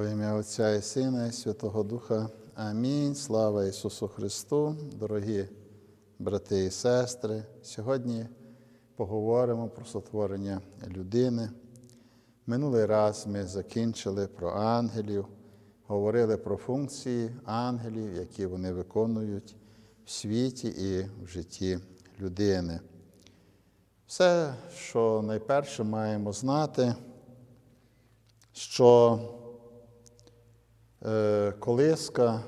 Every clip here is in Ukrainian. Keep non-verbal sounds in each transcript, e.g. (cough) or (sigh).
Отця і Сина, і Святого Духа. Амінь. Слава Ісусу Христу, дорогі брати і сестри. Сьогодні поговоримо про сотворення людини. Минулий раз ми закінчили про ангелів, говорили про функції ангелів, які вони виконують в світі і в житті людини. Все, що найперше маємо знати, що колиска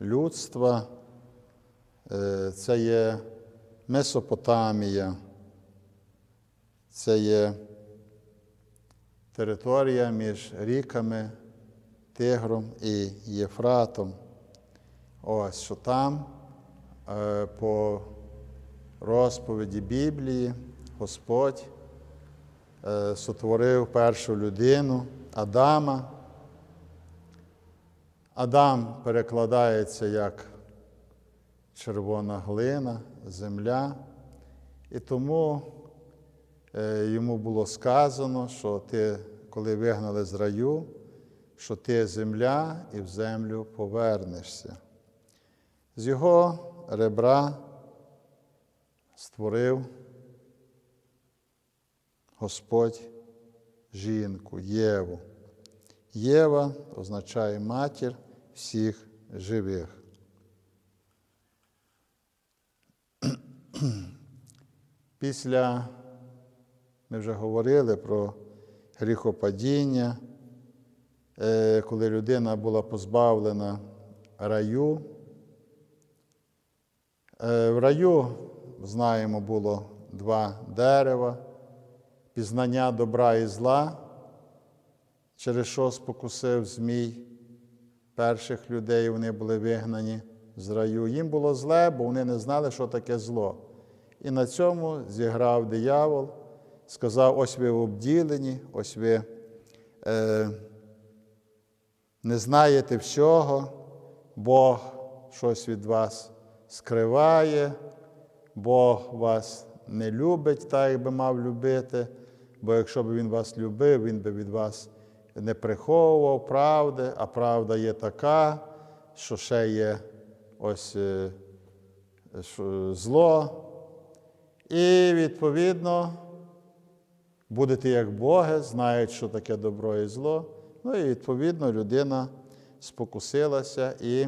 людства е, це є Месопотамія, це є територія між ріками Тигром і Єфратом. Ось що там е, по розповіді Біблії Господь е, сотворив першу людину Адама. Адам перекладається як червона глина, земля, і тому е, йому було сказано, що ти, коли вигнали з раю, що ти земля і в землю повернешся. З його ребра створив Господь жінку, Єву. Єва означає матір всіх живих. Після ми вже говорили про гріхопадіння, е, коли людина була позбавлена раю. Е, В раю, знаємо, було два дерева, пізнання добра і зла, через що спокусив Змій перших людей, вони були вигнані з раю. Їм було зле, бо вони не знали, що таке зло. І на цьому зіграв диявол, сказав: ось ви обділені, ось ви е, не знаєте всього, Бог щось від вас скриває, Бог вас не любить, так як би мав любити, бо якщо б Він вас любив, Він би від вас не приховував правди, а правда є така, що ще є ось е, зло. І, відповідно, будете як Боги, знають, що таке добро і зло. Ну і відповідно людина спокусилася і,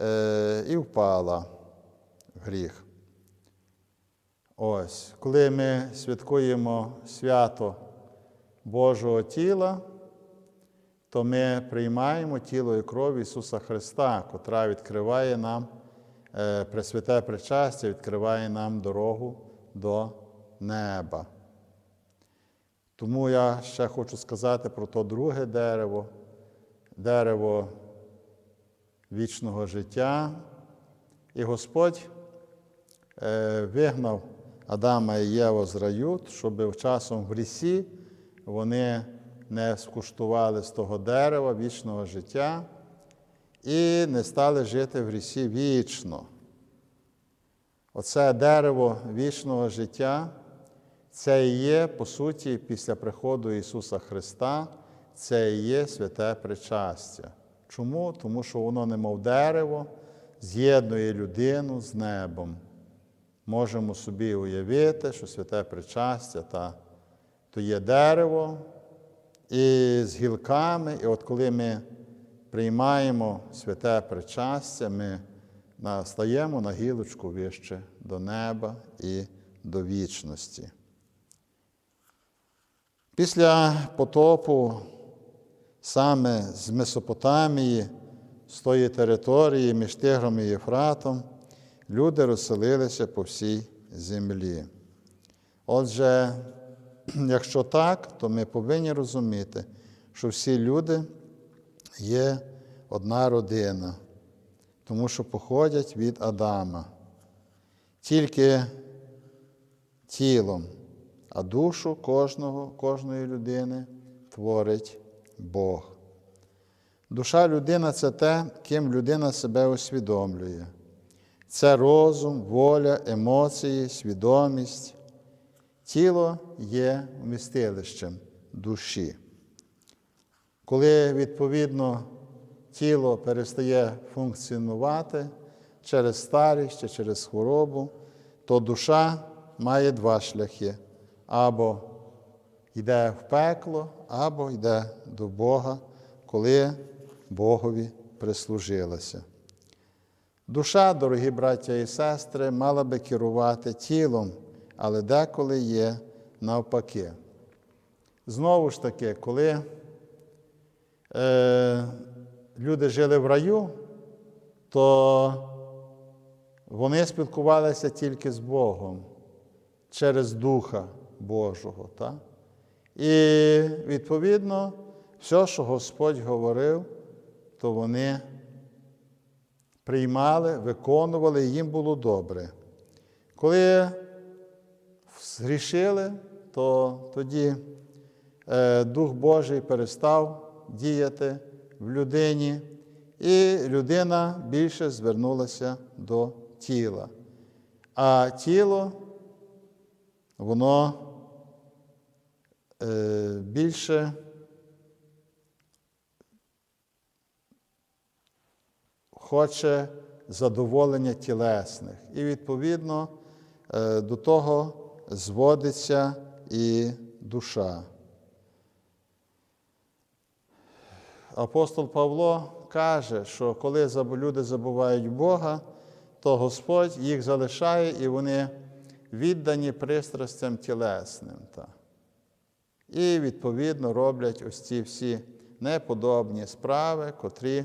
е, і впала в гріх. Ось, коли ми святкуємо свято Божого тіла, то ми приймаємо тіло і кров Ісуса Христа, котра відкриває нам е, Пресвяте причастя, відкриває нам дорогу до неба. Тому я ще хочу сказати про то друге дерево, дерево вічного життя. І Господь е, вигнав Адама і Єву з раю, щоб часом в грісі вони не скуштували з того дерева вічного життя і не стали жити в грісі вічно. Оце дерево вічного життя, це і є, по суті, після приходу Ісуса Христа, це і є святе причастя. Чому? Тому що воно, немов дерево, з'єднує людину з небом. Можемо собі уявити, що святе причастя та, то є дерево і з гілками, і от коли ми приймаємо святе причастя, ми стаємо на гілочку вище до неба і до вічності. Після потопу саме з Месопотамії, з тої території між Тигром і Єфратом, люди розселилися по всій землі. Отже, якщо так, то ми повинні розуміти, що всі люди є одна родина, тому що походять від Адама. Тільки тілом, а душу кожного, кожної людини творить Бог. Душа людина це те, ким людина себе усвідомлює. Це розум, воля, емоції, свідомість. Тіло є вмістилищем душі. Коли, відповідно, тіло перестає функціонувати через старість чи через хворобу, то душа має два шляхи: або йде в пекло, або йде до Бога, коли Богові прислужилася. Душа, дорогі браття і сестри, мала би керувати тілом, але деколи є навпаки. Знову ж таки, коли е, люди жили в раю, то вони спілкувалися тільки з Богом через Духа Божого. Так? І відповідно, все, що Господь говорив, то вони приймали, виконували, і їм було добре. Коли згрішили, то тоді е, Дух Божий перестав діяти в людині, і людина більше звернулася до тіла. А тіло, воно е, більше хоче задоволення тілесних. І відповідно е, до того зводиться і душа. Апостол Павло каже, що коли люди забувають Бога, то Господь їх залишає і вони віддані пристрастям тілесним. І, відповідно, роблять ось ці всі неподобні справи, котрі,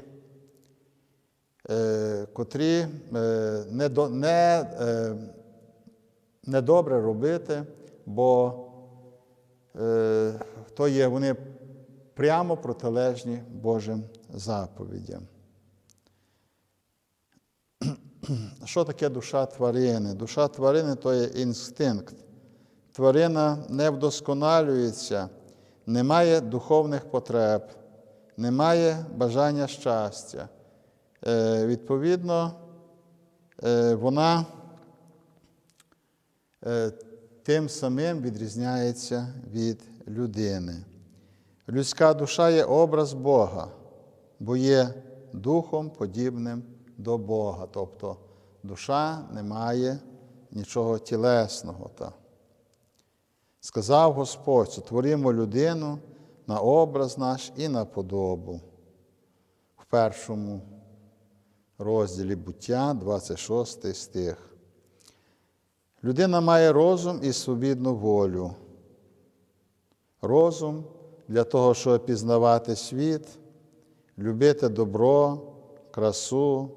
е, котрі е, не, до, не, е, недобре робити, бо е, то є вони прямо протилежні Божим заповідям. (clears throat) Що таке душа тварини? Душа тварини то є інстинкт. Тварина не вдосконалюється, не має духовних потреб, не має бажання щастя. Е, Відповідно, е, вона тим самим відрізняється від людини. Людська душа є образ Бога, бо є духом подібним до Бога. Тобто душа не має нічого тілесного. Сказав Господь, сотворимо людину на образ наш і на подобу. В першому розділі буття, 26 стих. Людина має розум і свобідну волю. Розум для того, щоб пізнавати світ, любити добро, красу,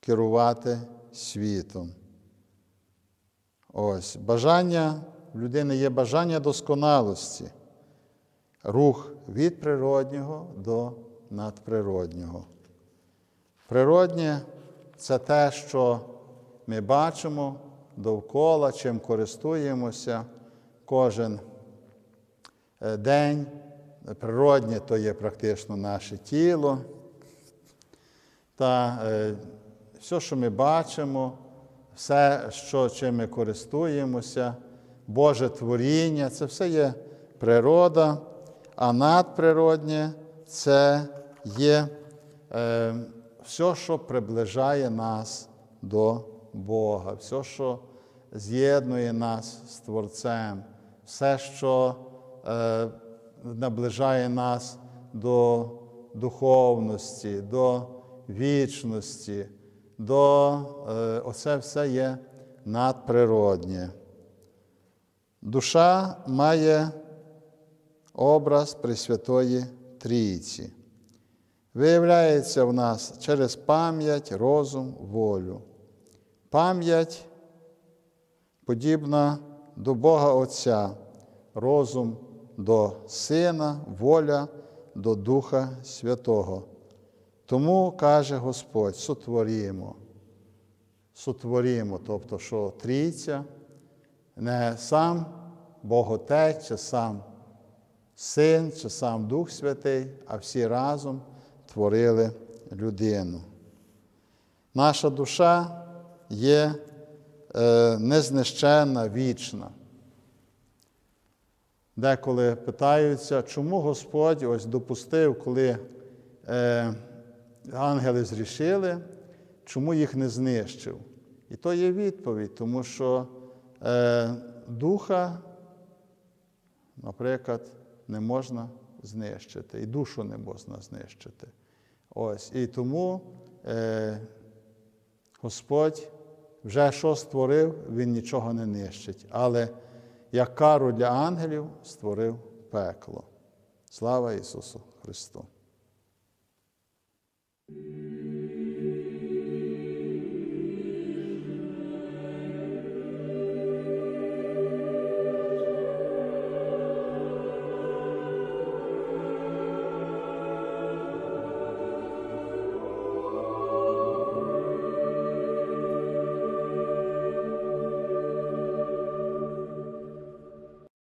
керувати світом. Ось, бажання в людини є бажання досконалості, рух від природнього до надприроднього. Природнє це те, що ми бачимо довкола, чим користуємося кожен день. Природнє то є практично наше тіло. Та е, все, що ми бачимо, все, що, чим ми користуємося, Боже творіння, це все є природа, а надприроднє це є е, все, що приближає нас до Бога, все, що з'єднує нас з Творцем, все, що е, наближає нас до духовності, до вічності, до е, оце все є надприроднє. Душа має образ Пресвятої Трійці. Виявляється в нас через пам'ять, розум, волю. Пам'ять подібна до Бога Отця, розум до Сина, воля до Духа Святого. Тому каже Господь, сотворімо, сотворімо, тобто, що трійця, не сам Бог Отець, чи сам Син, чи сам Дух Святий, а всі разом творили людину. Наша душа є е, незнищенна, вічна. Деколи питаються, чому Господь ось допустив, коли е, ангели зрішили, чому їх не знищив? І то є відповідь, тому що е, духа, наприклад, не можна знищити, і душу не можна знищити. Ось. І тому е, Господь вже що створив, Він нічого не нищить. Але як кару для ангелів створив пекло. Слава Ісусу Христу!